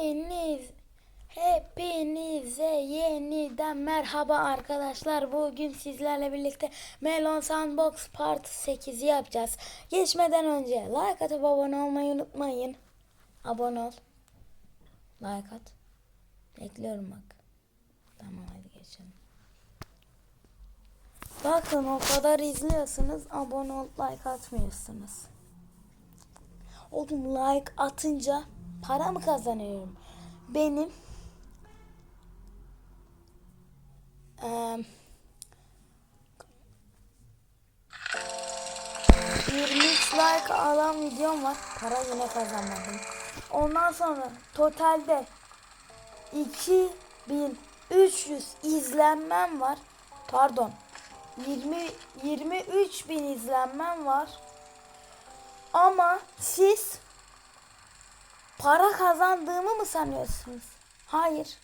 Hepiniz, hepinize yeniden merhaba arkadaşlar. Bugün sizlerle birlikte Melon Sandbox Part 8'i yapacağız. Geçmeden önce like atıp abone olmayı unutmayın. Abone ol. Like at. Bekliyorum bak. Tamam hadi geçelim. Bakın o kadar izliyorsunuz abone ol like atmıyorsunuz. Oğlum like atınca para mı kazanıyorum? Benim eee 23 like alan videom var. Para yine kazanmadım. Ondan sonra totalde 2300 izlenmem var. Pardon. 20 23 bin izlenmem var. Ama siz para kazandığımı mı sanıyorsunuz? Hayır.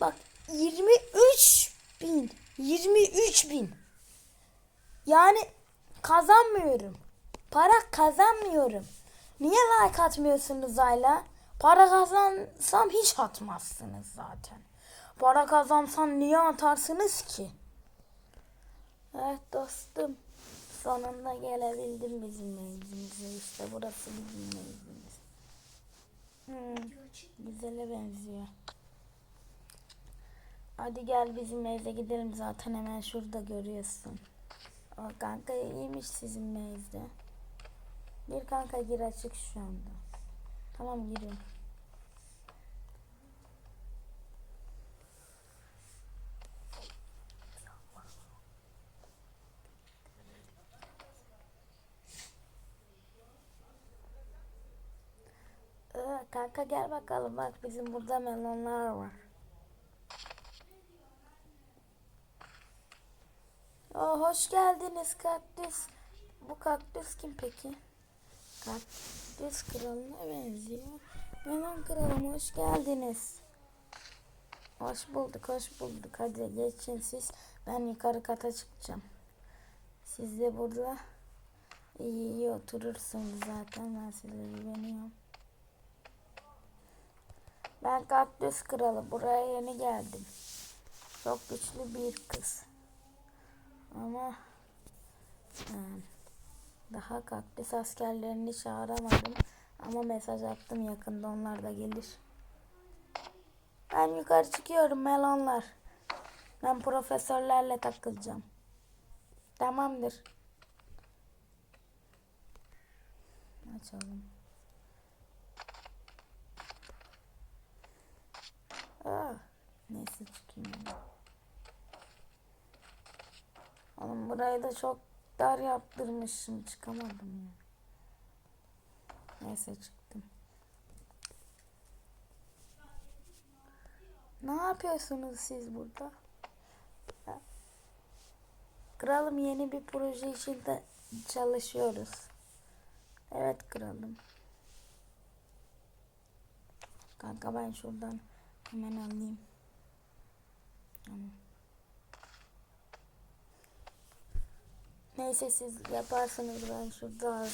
Bak 23 bin. 23 bin. Yani kazanmıyorum. Para kazanmıyorum. Niye like atmıyorsunuz hala? Para kazansam hiç atmazsınız zaten. Para kazansam niye atarsınız ki? Evet dostum. Sonunda gelebildim bizim mevzimize. İşte burası bizim mevzimiz. Hmm, güzele benziyor. Hadi gel bizim mevze gidelim zaten hemen şurada görüyorsun. O kanka iyiymiş sizin mevze. Bir kanka gir açık şu anda. Tamam giriyorum. Ee, kanka gel bakalım bak bizim burada melonlar var. Oh, hoş geldiniz kaktüs. Bu kaktüs kim peki? Kaktüs kralına benziyor. Melon kralım hoş geldiniz. Hoş bulduk hoş bulduk. Hadi geçin siz. Ben yukarı kata çıkacağım. Siz de burada iyi iyi oturursunuz zaten. Ben size güveniyorum. Ben kaktüs kralı. Buraya yeni geldim. Çok güçlü bir kız. Ama e, daha kaktüs askerlerini çağıramadım. Ama mesaj attım yakında onlar da gelir. Ben yukarı çıkıyorum melonlar. Ben profesörlerle takılacağım. Tamamdır. Açalım. Ah, neyse çıkayım. Oğlum burayı da çok dar yaptırmışım. Çıkamadım ya. Neyse çıktım. Ne yapıyorsunuz siz burada? Kralım yeni bir proje için de çalışıyoruz. Evet kralım. Kanka ben şuradan hemen alayım. Neyse siz yaparsınız ben şurada az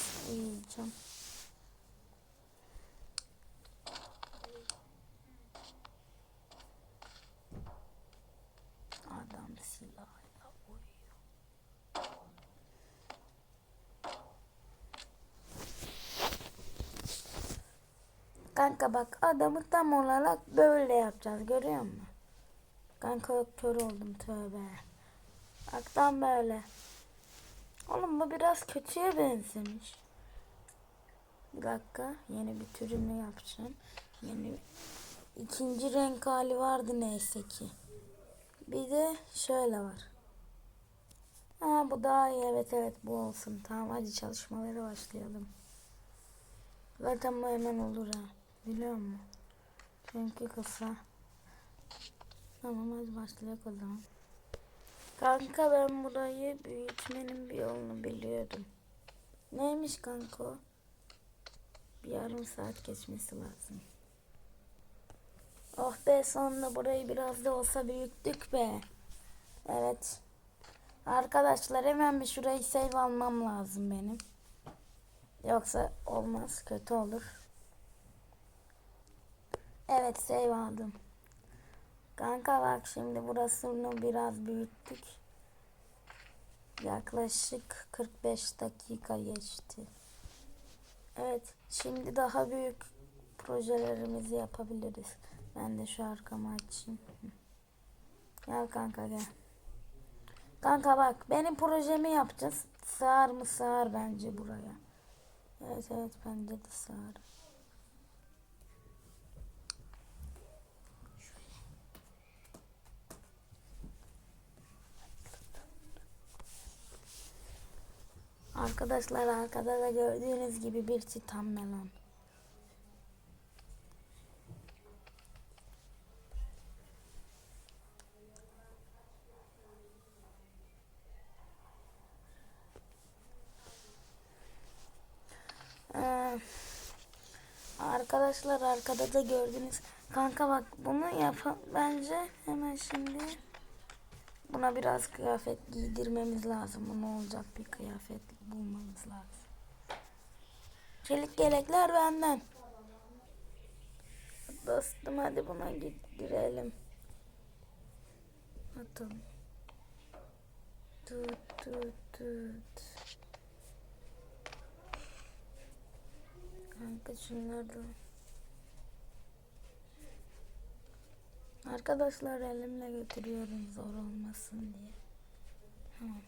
adamı tam olarak böyle yapacağız görüyor musun? Kanka kör oldum tövbe. Bak tam böyle. Oğlum bu biraz kötüye benzemiş. Bir dakika yeni bir türünü yapacağım. Yeni ikinci renk hali vardı neyse ki. Bir de şöyle var. Ha bu daha iyi evet evet bu olsun. Tamam hadi çalışmalara başlayalım. Zaten bu hemen olur ha. Biliyor musun? Çünkü kısa. Tamam hadi başlayalım o zaman. Kanka ben burayı büyütmenin bir yolunu biliyordum. Neymiş kanka? Bir yarım saat geçmesi lazım. Oh be sonunda burayı biraz da olsa büyüttük be. Evet. Arkadaşlar hemen bir şurayı save almam lazım benim. Yoksa olmaz kötü olur. Evet save aldım. Kanka bak şimdi burasını biraz büyüttük. Yaklaşık 45 dakika geçti. Evet şimdi daha büyük projelerimizi yapabiliriz. Ben de şu arkamı açayım. Gel kanka gel. Kanka bak benim projemi yapacağız. Sığar mı sığar bence buraya. Evet evet bence de sığar. Arkadaşlar arkada da gördüğünüz gibi bir çitan melon. Ee, arkadaşlar arkada da gördünüz. Kanka bak bunu yap bence hemen şimdi. Buna biraz kıyafet giydirmemiz lazım. Bu ne olacak bir kıyafet bulmamız lazım. Çelik yelekler benden. Dostum hadi buna giydirelim. Atalım. Tut tut tut. Kanka şunları da. Arkadaşlar elimle götürüyorum zor olmasın diye. Tamam.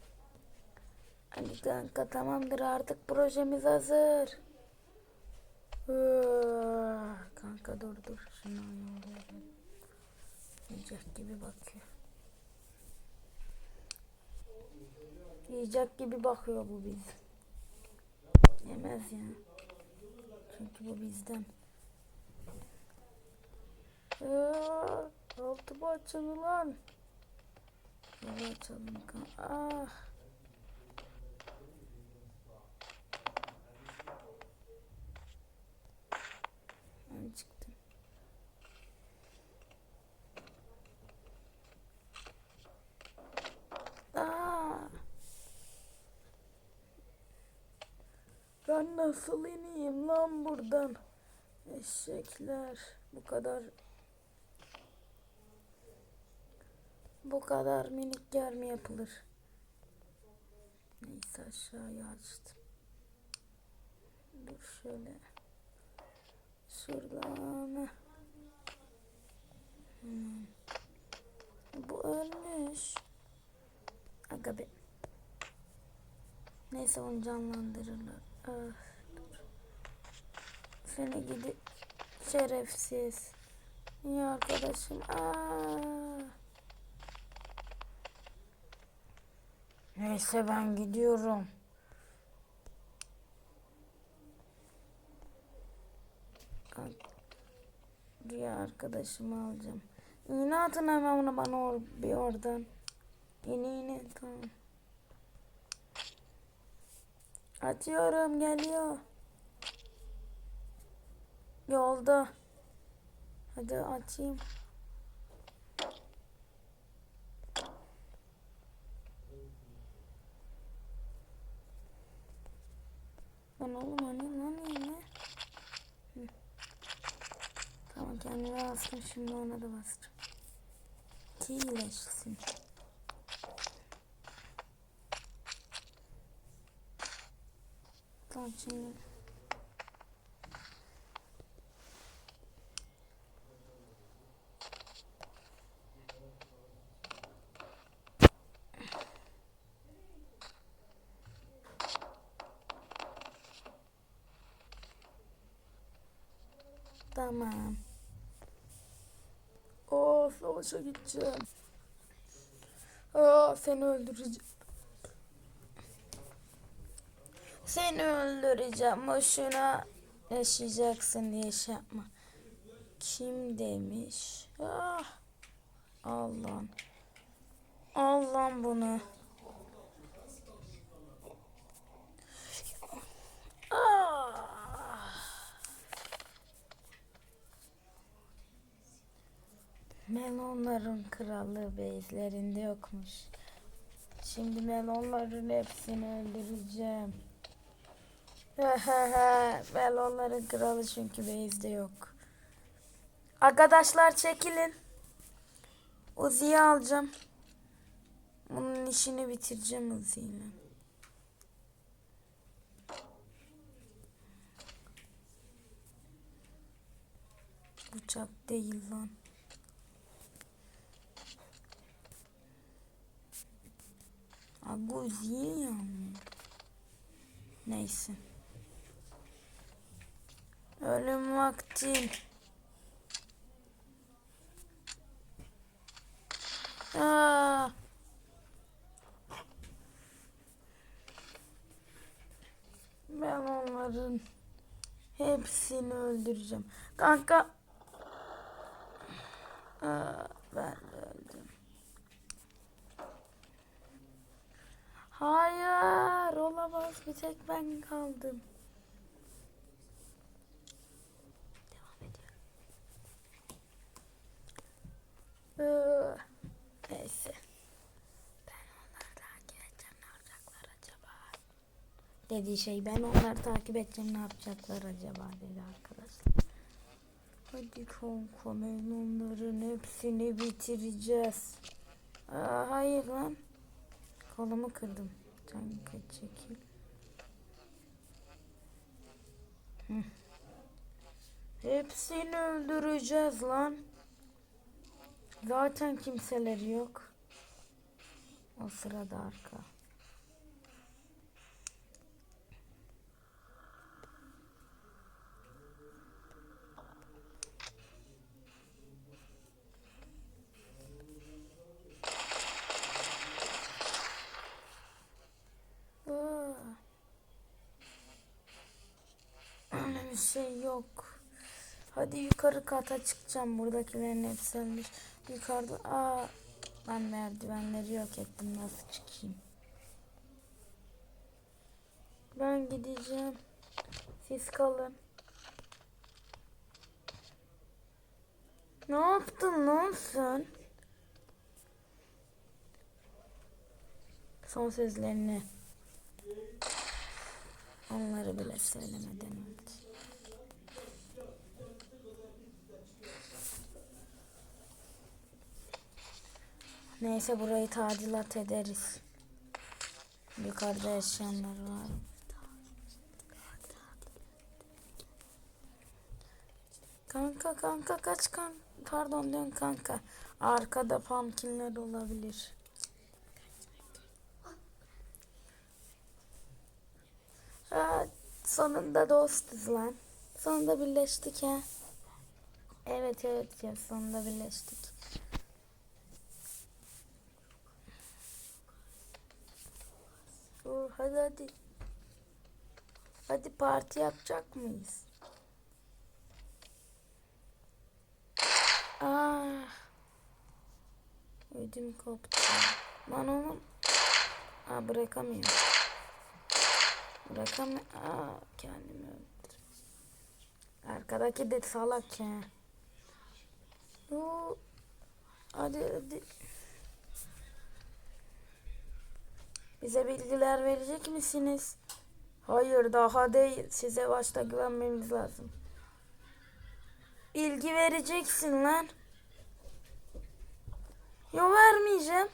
Hadi kanka tamamdır artık projemiz hazır. Kanka dur dur şunu yollayalım. Yiyecek gibi bakıyor. Yiyecek gibi bakıyor bu biz. Yemez ya. Çünkü bu bizden. Aa, altı açın lan. Şöyle açalım. Ah. Ben çıktım. Aa. Ben nasıl ineyim lan buradan? Eşekler. Bu kadar bu kadar minik yer mi yapılır? Neyse aşağıya açtım. Dur şöyle. Şuradan. Hmm. Bu ölmüş. Aga be. Neyse onu canlandırırlar. Ah, dur. Seni gidi şerefsiz. İyi arkadaşım. Aa. Neyse ben gidiyorum. Diğer arkadaşımı alacağım. İğne atın hemen ona bana or bir oradan. İğne iğne tamam. Atıyorum geliyor. Yolda. Hadi açayım. Lan oğlum hani lan. Hı. Tamam kendime bastım şimdi ona da bastım. Ki iyileşsin. Tamam şimdi. Tamam. Oo savaşa gideceğim. Aa seni öldüreceğim. Seni öldüreceğim. Boşuna yaşayacaksın diye şey yapma. Kim demiş? Ah. Allah'ım. Allah'ım bunu. Ah. Melonların kralı bezlerinde yokmuş. Şimdi melonların hepsini öldüreceğim. Melonların kralı çünkü bezde yok. Arkadaşlar çekilin. Uzi'yi alacağım. Bunun işini bitireceğim Uzi'yle. Bıçak değil lan. Abi Uzi'yi ya. Neyse. Ölüm vakti. Aa. Ben onların hepsini öldüreceğim. Kanka. Aa, ben de öldüm. Hayır olamaz bir tek ben kaldım. Devam ediyorum. Ee, Neyse. Ben onları takip edeceğim ne yapacaklar acaba? Dediği şey ben onları takip edeceğim ne yapacaklar acaba dedi arkadaşlar. Hadi kanka ben onların hepsini bitireceğiz. Aa, hayır lan. Kolumu kırdım. Kanka çekil. Hepsini öldüreceğiz lan. Zaten kimseleri yok. O sırada arka. Aa. Öyle bir şey yok. Hadi yukarı kata çıkacağım. Buradakilerin hepsi ölmüş. Yukarıda aa ben merdivenleri yok ettim. Nasıl çıkayım? Ben gideceğim. Siz kalın. Ne yaptın lan sen? Son sözlerini. Onları bile söylemeden önce. Neyse burayı tadilat ederiz. Yukarıda yaşayanlar var. Kanka kanka kaç kan pardon diyorum kanka. Arkada pumpkinler olabilir. Aa, sonunda dostuz lan. Sonunda birleştik ha. Evet evet ya sonunda birleştik. Oo, hadi hadi. Hadi parti yapacak mıyız? Ah. Ödüm koptu. Lan oğlum. Aa bırakamıyorum. Bırakamıyorum. Aa kendimi öldürdüm. Arkadaki de salak ya. Oo. Hadi hadi. Bize bilgiler verecek misiniz? Hayır daha değil. Size başta güvenmemiz lazım. Bilgi vereceksin lan. Yo vermeyeceğim.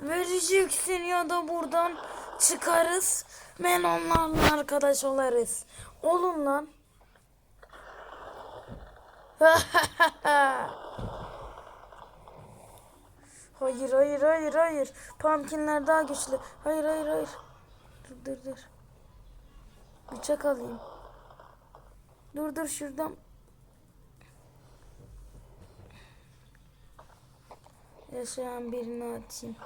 Vereceksin ya da buradan çıkarız. Ben onlarla arkadaş olarız. Olun lan. Hayır hayır hayır hayır. Pumpkinler daha güçlü. Hayır hayır hayır. Dur dur dur. Bıçak alayım. Dur dur şuradan. Yaşayan birini atayım.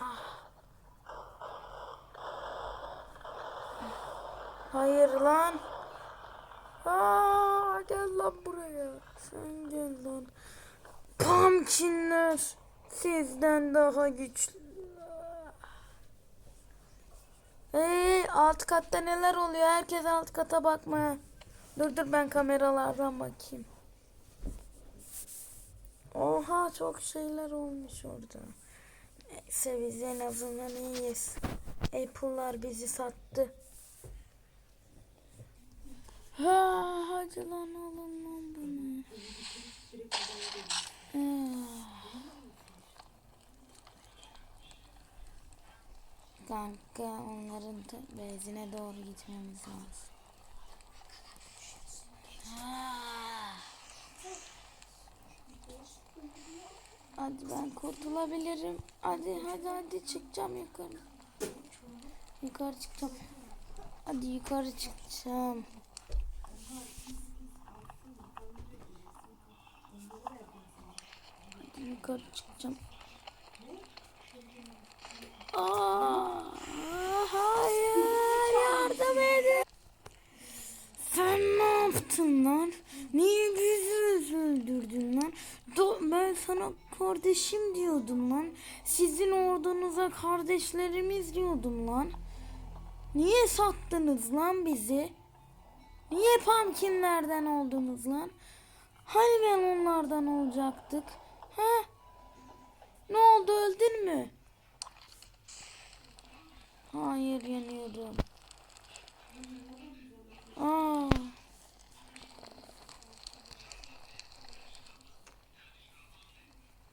Ah. Hayır lan. Aa, gel lan buraya. Sen gel lan. Pumpkinler sizden daha güçlü. Hey, alt katta neler oluyor? Herkes alt kata bakmaya. Dur dur ben kameralardan bakayım. Oha çok şeyler olmuş orada. Neyse biz en azından iyiyiz. Apple'lar bizi sattı. Ha, hadi lan oğlum dakika onların bezine doğru gitmemiz lazım. Hadi ben kurtulabilirim. Hadi hadi hadi çıkacağım yukarı. Yukarı çıkacağım. Hadi yukarı çıkacağım. Hadi yukarı çıkacağım. Aa, hayır yardım edin. Sen ne yaptın lan? Niye bizi öldürdün lan? Do- ben sana kardeşim diyordum lan. Sizin ordunuza kardeşlerimiz diyordum lan. Niye sattınız lan bizi? Niye pumpkinlerden oldunuz lan? Hani ben onlardan olacaktık? Ha? Ne oldu öldün mü? Hayır yanıyorum. Aa.